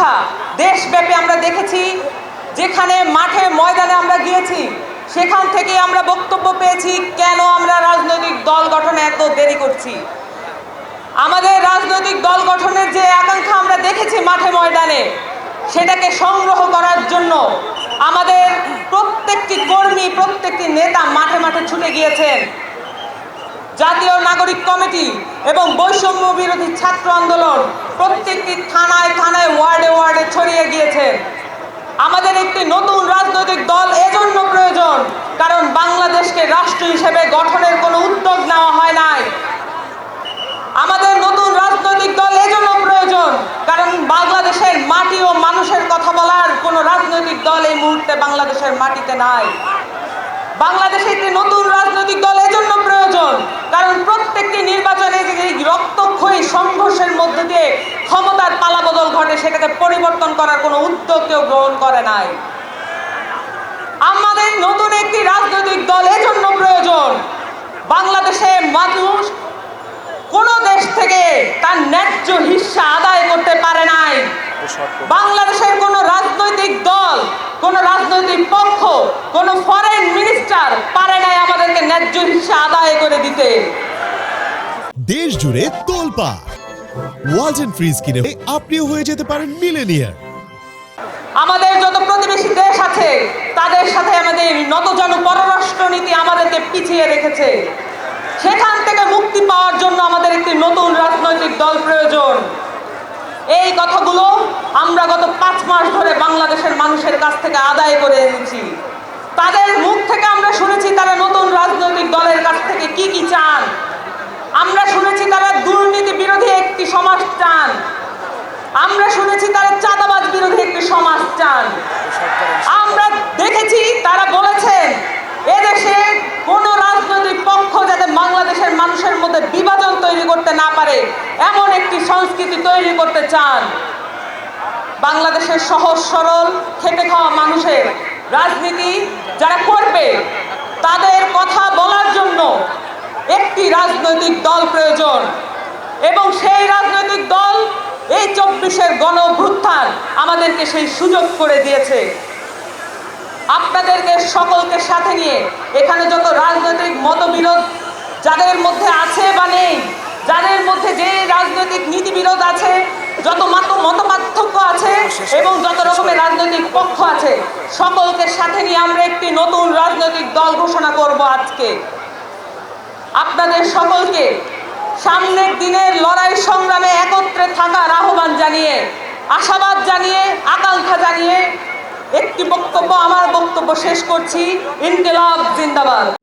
আকাঙ্ক্ষা দেশব্যাপী আমরা দেখেছি, যেখানে মাঠে ময়দানে আমরা গিয়েছি, সেখান থেকে আমরা বক্তব্য পেয়েছি, কেন আমরা রাজনৈতিক দল গঠনে এত দেরি করছি। আমাদের রাজনৈতিক দল গঠনের যে আকাঙ্ক্ষা আমরা দেখেছি মাঠে ময়দানে, সেটাকে সংগ্রহ করার জন্য আমাদের প্রত্যেকটি কর্মী, প্রত্যেকটি নেতা মাঠে মাঠে ছুটে গিয়েছেন। জাতীয় নাগরিক কমিটি এবং বৈষম্য বিরোধী ছাত্র আন্দোলন প্রত্যেকটি থানায় থানায়, ওয়ার্ডে ওয়ার্ডে ছড়িয়ে গিয়েছে। আমাদের একটি নতুন রাজনৈতিক দল এজন্য প্রয়োজন, কারণ বাংলাদেশকে রাষ্ট্র হিসেবে গঠনের কোনো উদ্যোগ নেওয়া হয় নাই। আমাদের নতুন রাজনৈতিক দল এজন্য প্রয়োজন, কারণ বাংলাদেশের মাটি ও মানুষের কথা বলার কোনো রাজনৈতিক দল এই মুহূর্তে বাংলাদেশের মাটিতে নাই। বাংলাদেশে একটি নতুন রাজনৈতিক দল এজন্য প্রয়োজন কারণ প্রত্যেকটি নির্বাচনে যে এই রক্তক্ষয়ী সংঘর্ষের মধ্যে দিয়ে ক্ষমতার পালাবদল ঘটে, সেটাকে পরিবর্তন করার কোনো উদ্যোগ কেউ গ্রহণ করে নাই। আমাদের নতুন একটি রাজনৈতিক দল এজন্য প্রয়োজন। বাংলাদেশে মানুষ কোন দেশ থেকে তার ন্যায্য হিস্সা আদায় করতে পারে নাই। বাংলাদেশের কোন রাজনৈতিক দল, কোন রাজনৈতিক পক্ষ, কোন ফরেন মিনিস্টার পারে নাই আমাদেরকে ন্যায্য হিস্সা আদায় করে দিতে। দেশ জুড়ে তোলপা ওয়ালটন ফ্রিজ কিনে আপনিও হয়ে যেতে পারেন মিলেনিয়ার আমাদের যত প্রতিবেশী দেশ আছে, তাদের সাথে আমাদের নতজন পররাষ্ট্র নীতি আমাদেরকে পিছিয়ে রেখেছে। সেখান থেকে মুক্তি পাওয়ার জন্য আমাদের একটি নতুন রাজনৈতিক দল প্রয়োজন। এই কথাগুলো আমরা গত পাঁচ মাস ধরে বাংলাদেশের মানুষের কাছ থেকে আদায় করে এনেছি। তাদের মুখ থেকে আমরা শুনেছি তারা নতুন রাজনৈতিক দলের কাছ থেকে কি কি চান। আমরা শুনেছি তারা দুর্নীতি বিরোধী একটি সমাজ চান। আমরা শুনেছি তারা চাঁদাবাজ বিরোধী একটি সমাজ চান। আমরা দেখেছি তারা বলেছেন, এদেশে কোন রাজনৈতিক পক্ষ যাতে বাংলাদেশের মানুষের মধ্যে বিভাজন তৈরি করতে না পারে, এমন একটি সংস্কৃতি তৈরি করতে চান। বাংলাদেশের সহজ, সরল, খেটে খাওয়া মানুষের রাজনীতি যারা করবে, তাদের একটি রাজনৈতিক দল প্রয়োজন। এবং সেই রাজনৈতিক দল এই চব্বিশের গণ অভ্যুত্থান আমাদেরকে সেই সুযোগ করে দিয়েছে। আপনাদেরকে সকলকে সাথে নিয়ে এখানে যত রাজনৈতিক মতবিরোধ যাদের মধ্যে আছে বা নেই, যাদের মধ্যে যে রাজনৈতিক নীতিবিরোধ আছে, যত মত মতপার্থক্য আছে এবং যত রকমের রাজনৈতিক পক্ষ আছে, সকলকে সাথে নিয়ে আমরা একটি নতুন রাজনৈতিক দল ঘোষণা করব আজকে। আপনাদের সকলকে সামনের দিনের লড়াই সংগ্রামে একত্রে থাকার আহ্বান জানিয়ে, আশাবাদ জানিয়ে, আকাঙ্ক্ষা জানিয়ে একটি বক্তব্য, আমার বক্তব্য শেষ করছি। ইনকিলাব জিন্দাবাদ।